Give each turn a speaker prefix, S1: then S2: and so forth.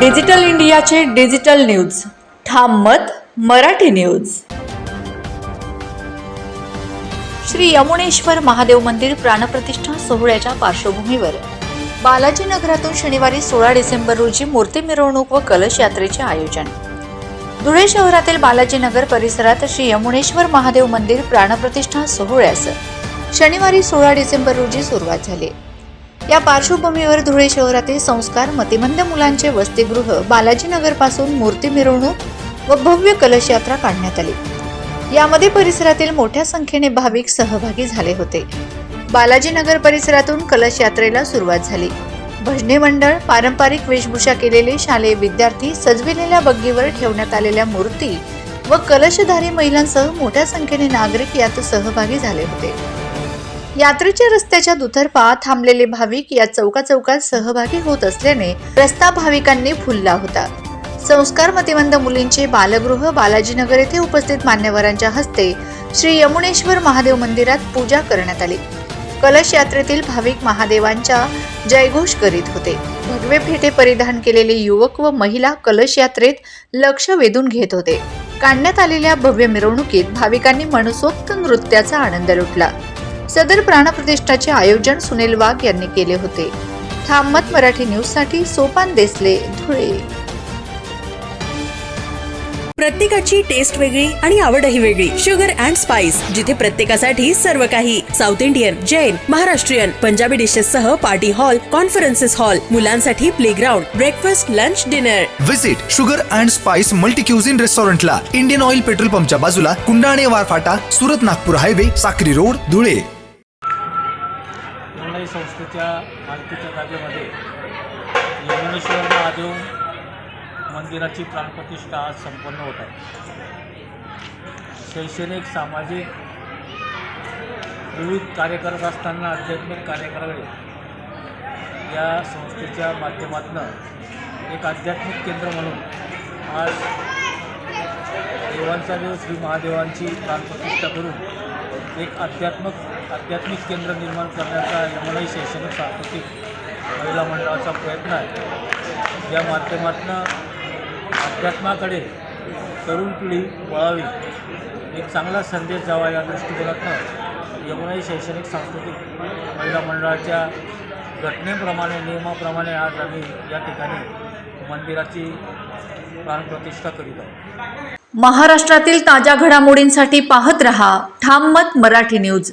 S1: Digital इंडियाचे digital news. Tham Mat Marathi news. Shri Yamuneshwar Mahadev मंदिर प्राणप्रतिष्ठा सोहळ्याच्या पार्श्वभूमीवर. बालाजी नगरातून शनिवारी सोळा डिसेंबर रोजी मूर्ती मिरवणूक व कलश यात्रेचे आयोजन. धुळे शहरातील बालाजी नगर परिसरात श्री यमुनेश्वर महादेव मंदिर प्राणप्रतिष्ठा सोहळ्यास शनिवारी सोळा डिसेंबर रोजी सुरुवात झाली. या पार्श्वभूमीवर धुळे शहरातील संस्कार मतिमंद मुलांचे वसतिगृह बालाजीनगरपासून मूर्ती मिरवणूक व भव्य कलश यात्रा काढण्यात आली. यामध्ये परिसरातील मोठ्या संख्येने भाविक सहभागी झाले होते. बालाजीनगर परिसरातून कलश यात्रेला सुरुवात झाली. भजनी मंडळ पारंपरिक वेशभूषा केलेले शालेय विद्यार्थी सजविलेल्या बग्गीवर ठेवण्यात आलेल्या मूर्ती व कलशधारी महिलांसह मोठ्या संख्येने नागरिक यात सहभागी झाले होते. यात्रेच्या रस्त्याच्या दुतर्फा थांबलेले भाविक या चौका चौकात सहभागी होत असल्याने रस्ता भाविकांनी फुलला होता. संस्कार मतिमंद मुलींचे बालगृह बालाजीनगर येथे उपस्थित मान्यवरांच्या हस्ते श्री यमुनेश्वर महादेव मंदिरात पूजा करण्यात आली. कलश यात्रेतील भाविक महादेवांच्या जयघोष करीत होते. भगवे फेटे परिधान केलेले युवक व महिला कलश यात्रेत लक्ष वेधून घेत होते. काढण्यात आलेल्या भव्य मिरवणुकीत भाविकांनी मनसोक्त नृत्याचा आनंद लुटला. सदर प्राणप्रतिष्ठाचे आयोजन सुनील वाघ यांनी केले होते. थांबत मराठी न्यूजसाठी सोपान देसले धुळे.
S2: प्रत्येकाची टेस्ट वेगळी आणि आवडही वेगळी. शुगर अँड स्पाइस जिथे प्रत्येकासाठी सर्व काही. South Indian Jain Maharashtrian Punjabi dishes सह पार्टी हॉल कॉन्फरन्सेस हॉल मुलांसाठी playground breakfast lunch dinner
S3: visit sugar and spice multi cuisine रेस्टॉरंटला इंडियन ऑइल पेट्रोल पंपच्या बाजूला कुंडाणे वारफाटा सुरत नागपूर हायवे साक्री रोड धुळे.
S4: यमुनाई संस्थेच्या मालकीच्या जागेमध्ये यमुनेश्वर महादेव मंदिराची प्राणप्रतिष्ठा आज संपन्न होत आहे. शैक्षणिक सामाजिक विविध कार्य करत असताना आध्यात्मिक करावे या संस्थेच्या माध्यमातून एक आध्यात्मिक केंद्र म्हणून आज देवांचा देव श्री महादेवांची प्राणप्रतिष्ठा करून एक आध्यात्मक आध्यात्मिक केंद्र निर्माण करण्याचा यमुनाई शैक्षणिक सांस्कृतिक महिला मंडळाचा प्रयत्न आहे. या माध्यमातून अध्यात्माकडे तरुण पिढी वळावी एक चांगला संदेश जावा या दृष्टिकोनातनं यमुनाई शैक्षणिक सांस्कृतिक महिला मंडळाच्या घटनेप्रमाणे नियमाप्रमाणे आज आम्ही या ठिकाणी मंदिराची प्राणप्रतिष्ठा करीत आहोत.
S1: महाराष्ट्रातील ताज्या घडामोडींसाठी पाहत रहा ठाम मत मराठी न्यूज.